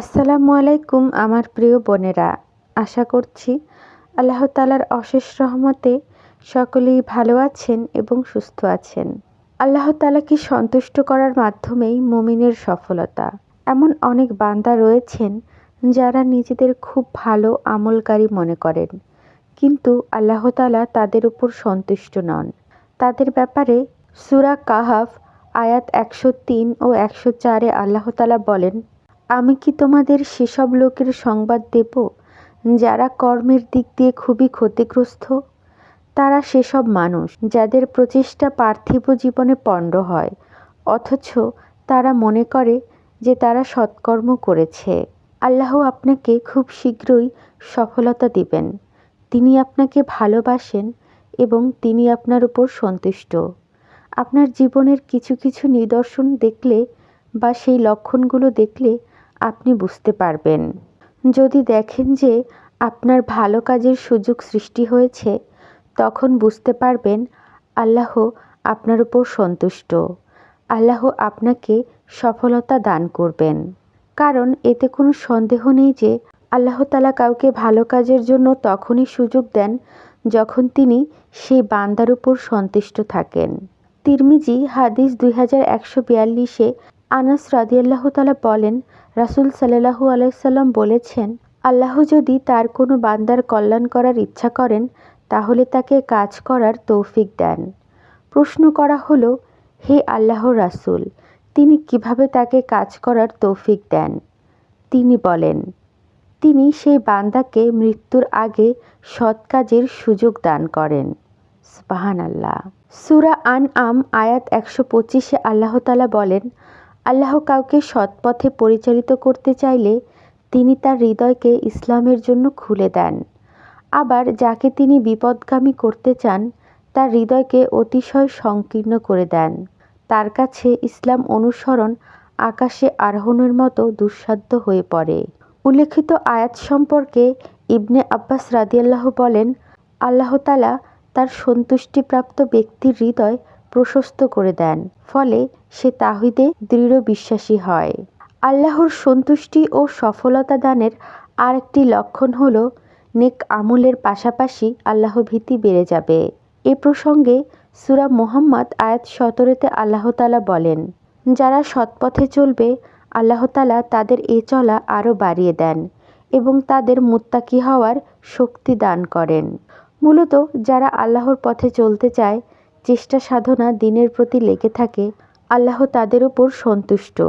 আসসালামু আলাইকুম আমার প্রিয় বোনেরা, আশা করছি আল্লাহ তালার অশেষ রহমতে সকলেই ভালো আছেন এবং সুস্থ আছেন। আল্লাহ তালাকে সন্তুষ্ট করার মাধ্যমেই মুমিনের সফলতা। এমন অনেক বান্দা রয়েছেন যারা নিজেদের খুব ভালো আমলকারী মনে করেন, কিন্তু আল্লাহ তালা তাদের উপর সন্তুষ্ট নন। তাদের ব্যাপারে সুরা কাহাফ আয়াত একশো তিন ও একশো চারে আল্লাহ তালা বলেন আমি কি তোমাদের সেসব লোকের সংবাদ দেব, যারা কর্মের দিক দিয়ে খুবই ক্ষতিগ্রস্ত? তারা সেসব মানুষ, যাদের প্রচেষ্টা পার্থিব জীবনে পণ্ড হয়, অথচ তারা মনে করে যে তারা সৎকর্ম করেছে। আল্লাহ আপনাকে খুব শীঘ্রই সফলতা দিবেন। তিনি আপনাকে ভালোবাসেন এবং তিনি আপনার উপর সন্তুষ্ট। আপনার জীবনের কিছু কিছু নিদর্শন দেখলে বা সেই লক্ষণগুলো দেখলে আপনি বুঝতে পারবেন। যদি দেখেন যে আপনার ভালো কাজের সুযোগ সৃষ্টি হয়েছে, তখন বুঝতে পারবেন আল্লাহ আপনার উপর সন্তুষ্ট। আল্লাহ আপনাকে সফলতা দান করবেন। কারণ এতে কোনো সন্দেহ নেই যে আল্লাহ তালা কাউকে ভালো কাজের জন্য তখনই সুযোগ দেন যখন তিনি সেই বান্দার উপর সন্তুষ্ট থাকেন। তিরমিজি হাদিস দুই হাজার একশো বিয়াল্লিশে আনাস রাদিয়াল্লাহ তালা বলেন রাসুল সাল্লাহু আলাইসাল্লাম বলেছেন, আল্লাহ যদি তার কোনো বান্দার কল্যাণ করার ইচ্ছা করেন, তাহলে তাকে কাজ করার তৌফিক দেন। প্রশ্ন করা হলো, হে আল্লাহ রাসুল, তিনি কীভাবে তাকে কাজ করার তৌফিক দেন? তিনি বলেন, তিনি সেই বান্দাকে মৃত্যুর আগে সৎ কাজের সুযোগ দান করেন। স্বাহান আল্লাহ সুরা আন আম আয়াত একশো পঁচিশে আল্লাহতালা বলেন আল্লাহ কাউকে সৎপথে পরিচালিত করতে চাইলে তিনি তার হৃদয়কে ইসলামের জন্য খুলে দেন। আবার যাকে তিনি বিপদগামী করতে চান, তার হৃদয়কে অতিশয় সংকীর্ণ করে দেন। তার কাছে ইসলাম অনুসরণ আকাশে আরোহণের মতো দুঃসাধ্য হয়ে পড়ে। উল্লেখিত আয়াত সম্পর্কে ইবনে আব্বাস রাদিয়াল্লাহ বলেন আল্লাহতালা তার সন্তুষ্টিপ্রাপ্ত ব্যক্তির হৃদয় প্রশস্ত করে দেন, ফলে সে তাহিদে দৃঢ় বিশ্বাসী হয়। আল্লাহর সন্তুষ্টি ও সফলতা দানের আরেকটি লক্ষণ হল, নেক আমলের পাশাপাশি আল্লাহ ভীতি বেড়ে যাবে। এ প্রসঙ্গে সুরা মোহাম্মদ আয়াত সতরেতে আল্লাহতালা বলেন, যারা সৎপথে চলবে আল্লাহতালা তাদের এ চলা আরও বাড়িয়ে দেন এবং তাদের মুত্তাকি হওয়ার শক্তি দান করেন। মূলত যারা আল্লাহর পথে চলতে চায় চেষ্টা সাধনা দিনের প্রতি লেগে থাকে, আল্লাহ তাদের উপর সন্তুষ্ট।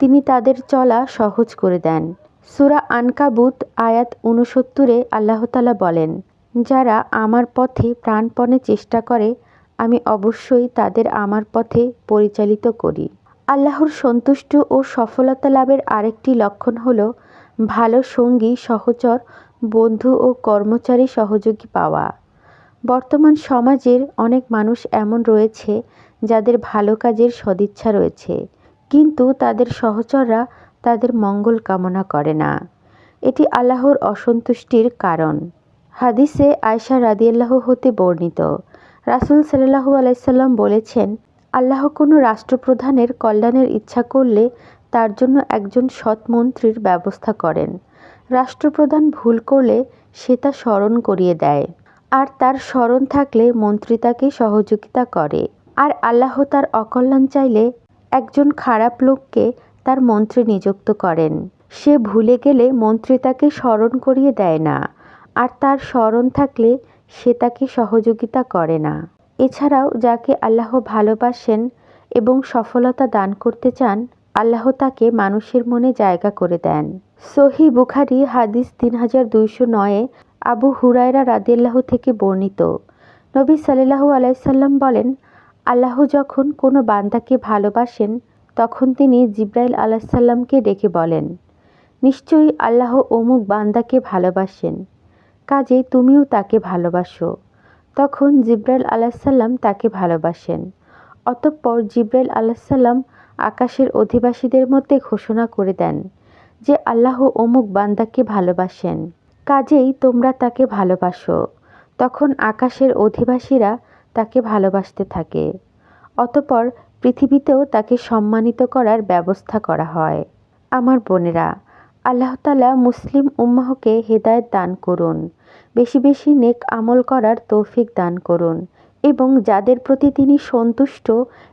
তিনি তাদের চলা সহজ করে দেন। সুরা আনকাবুত আয়াত উনসত্তরে আল্লাহতালা বলেন, যারা আমার পথে প্রাণপণে চেষ্টা করে, আমি অবশ্যই তাদের আমার পথে পরিচালিত করি। আল্লাহর সন্তুষ্ট ও সফলতা লাভের আরেকটি লক্ষণ হল ভালো সঙ্গী, সহচর, বন্ধু ও কর্মচারী সহযোগী পাওয়া। বর্তমান সমাজের অনেক মানুষ এমন রয়েছে যাদের ভালো কাজের সদিচ্ছা রয়েছে। কিন্তু তাদের সহচররা তাদের মঙ্গল কামনা করে না। এটি আল্লাহর অসন্তুষ্টির কারণ। হাদিসে আয়সা রাদিয়াল্লাহ হতে বর্ণিত। রাসুল সাল্লাহু আলাইসাল্লাম বলেছেন, আল্লাহ কোনো রাষ্ট্রপ্রধানের কল্যাণের ইচ্ছা করলে তার জন্য একজন সৎ মন্ত্রীর ব্যবস্থা করেন। রাষ্ট্রপ্রধান ভুল করলে সে তা স্মরণ করিয়ে দেয়। আর তার স্মরণ থাকলে মন্ত্রী তাকে সহযোগিতা করে। আর আল্লাহ তার অকল্যাণ চাইলে একজন খারাপ লোককে তার মন্ত্রী নিযুক্ত করেন। সে ভুলে গেলে মন্ত্রী তাকে স্মরণ করিয়ে দেয় না। আর তার স্মরণ থাকলে সে তাকে সহযোগিতা করে না। এছাড়াও যাকে আল্লাহ ভালোবাসেন এবং সফলতা দান করতে চান, আল্লাহ তাকে মানুষের মনে জায়গা করে দেন। সহি বুখারি হাদিস তিন হাজার দুইশো নয়ে আবু হুরায়রা রাদিয়াল্লাহ থেকে বর্ণিত। নবী সাল্লাহু আলাইসাল্লাম বলেন, আল্লাহ যখন কোনো বান্দাকে ভালোবাসেন, তখন তিনি জিব্রাইল আলাহিসাল্লামকে ডেকে বলেন, নিশ্চয়ই আল্লাহ অমুক বান্দাকে ভালোবাসেন কাজে তুমিও তাকে ভালোবাসো। তখন জিব্রাইল আলাহিসাল্লাম তাকে ভালোবাসেন। অতঃপর জিব্রাইল আলাহিসাল্লাম আকাশের অধিবাসীদের মধ্যে ঘোষণা করে দেন যে, আল্লাহ অমুক বান্দাকে ভালোবাসেন। কাজেই তোমরা তাকে ভালোবাসো। তখন আকাশের অধিবাসীরা তাকে ভালোবাসতে থাকে। অতপর পৃথিবীতেও তাকে সম্মানিত করার ব্যবস্থা করা হয়। আমার বোনেরা, আল্লাহ তালা মুসলিম উম্মাহকে হেদায়ত দান করুন। বেশি বেশি নেক আমল করার তৌফিক দান করুন এবং যাদের প্রতি তিনি সন্তুষ্ট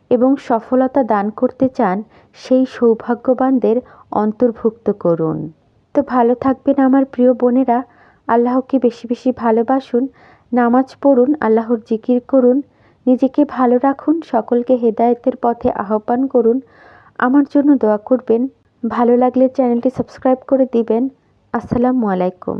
এবং সফলতা দান করতে চান, সেই সৌভাগ্যবানদের অন্তর্ভুক্ত করুন। তো ভালো থাকবেন আমার প্রিয় বোনেরা। আল্লাহকে বেশি বেশি ভালোবাসুন। নামাজ পড়ুন, আল্লাহর জিকির করুন, নিজেকে ভালো রাখুন, সকলকে হেদায়তের পথে আহ্বান করুন। আমার জন্য দোয়া করবেন। ভালো লাগলে চ্যানেলটি সাবস্ক্রাইব করে দিবেন। আসসালামু আলাইকুম।